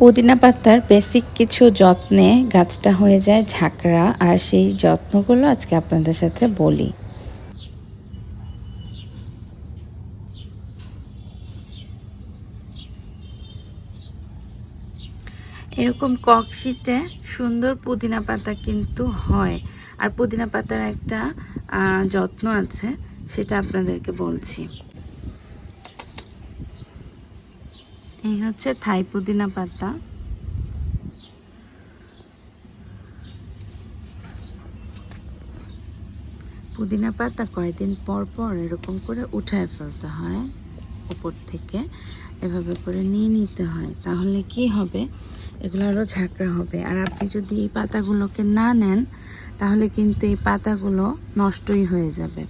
পুদিনা পাতার বেসিক কিছু যত্নে গাছটা হয়ে যায় ঝাঁকড়া, আর সেই যত্নগুলো আজকে আপনাদের সাথে বলি। এরকম ককশিটে সুন্দর পুদিনা পাতা কিন্তু হয়। আর পুদিনা পাতার একটা যত্ন আছে, সেটা আপনাদেরকে বলছি। এই হচ্ছে থাই পুদিনা পাতা। পুদিনা পাতা কয়েকদিন পর পর এরকম করে উঠায় ফেলতে হয় উপর থেকে, এভাবে করে নিয়ে নিতে হয়। তাহলে কি হবে? এগুলো আরও ঝাঁকড়া হবে। আর আপনি যদি এই পাতাগুলোকে না নেন, তাহলে কিন্তু এই পাতাগুলো নষ্টই হয়ে যাবে।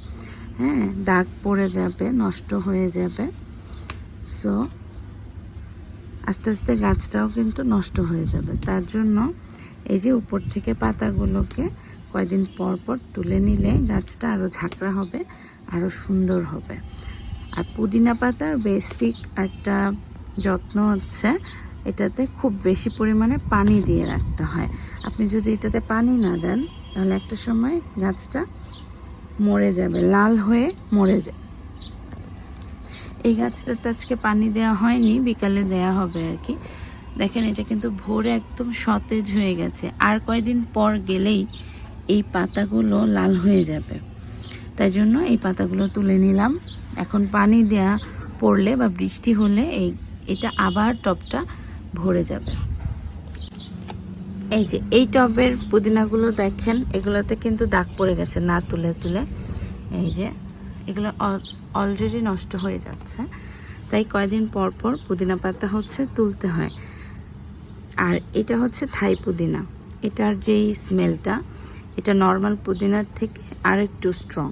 হ্যাঁ দাগ পড়ে যাবে, নষ্ট হয়ে যাবে। সো আস্তে আস্তে গাছটাও কিন্তু নষ্ট হয়ে যাবে। তার জন্য এই যে উপর থেকে পাতাগুলোকে কয়দিন পর পর তুলে নিলে গাছটা আরও ঝাঁকড়া হবে আরও সুন্দর হবে। আর পুদিনা পাতার বেসিক একটা যত্ন হচ্ছে এটাতে খুব বেশি পরিমাণে পানি দিয়ে রাখতে হয়। আপনি যদি এটাতে পানি না দেন, তাহলে একটা সময় গাছটা মরে যাবে, লাল হয়ে মরে যাবে। এই গাছটাতে আজকে পানি দেওয়া হয়নি, বিকালে দেয়া হবে আর কি। দেখেন, এটা কিন্তু ভোরে একদম সতেজ হয়ে গেছে। আর কয়দিন পর গেলেই এই পাতাগুলো লাল হয়ে যাবে। তাই জন্য এই পাতাগুলো তুলে নিলাম। এখন পানি দেয়া পড়লে বা বৃষ্টি হলে এই, এটা আবার টবটা ভরে যাবে। এই যে, এই টবের পুদিনাগুলো দেখেন, এগুলোতে কিন্তু দাগ পড়ে গেছে না তুলে তুলে। এই যে এগুলো অলরেডি নষ্ট হয়ে যাচ্ছে। তাই কয়দিন পর পর পুদিনা পাতা হচ্ছে তুলতে হয়। আর এটা হচ্ছে থাই পুদিনা। এটার যেই স্মেলটা এটা নর্মাল পুদিনার থেকে আর একটু স্ট্রং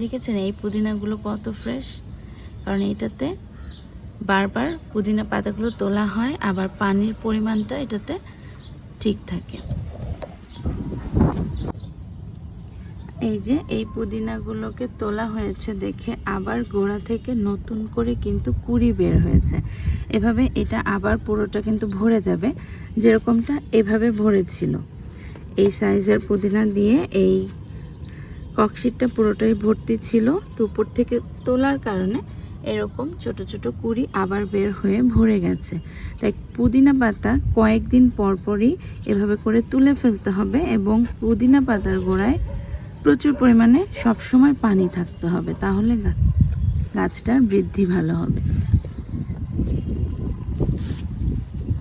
দেখেছেন এই পুদিনাগুলো কত ফ্রেশ কারণ এটাতে বারবার পুদিনা পাতাগুলো তোলা হয়, আবার পানির পরিমাণটা এটাতে ঠিক থাকে। এই যে এই পুদিনাগুলোকে তোলা হয়েছে দেখে আবার গোড়া থেকে নতুন করে কিন্তু কুড়ি বের হয়েছে। এভাবে এটা আবার পুরোটা কিন্তু ভরে যাবে, যেরকমটা এভাবে ভরেছিল। এই সাইজের পুদিনা দিয়ে এই ককশিটটা পুরোটাই ভর্তি ছিল। তো উপর থেকে তোলার কারণে এরকম ছোট ছোট কুড়ি আবার বের হয়ে ভরে গেছে। তাই পুদিনা পাতা কয়েকদিন পরপরই এভাবে করে তুলে ফেলতে হবে এবং পুদিনা পাতার গোড়ায় প্রচুর পরিমাণে সবসময় পানি থাকতে হবে। তাহলে গাছটার বৃদ্ধি ভালো হবে।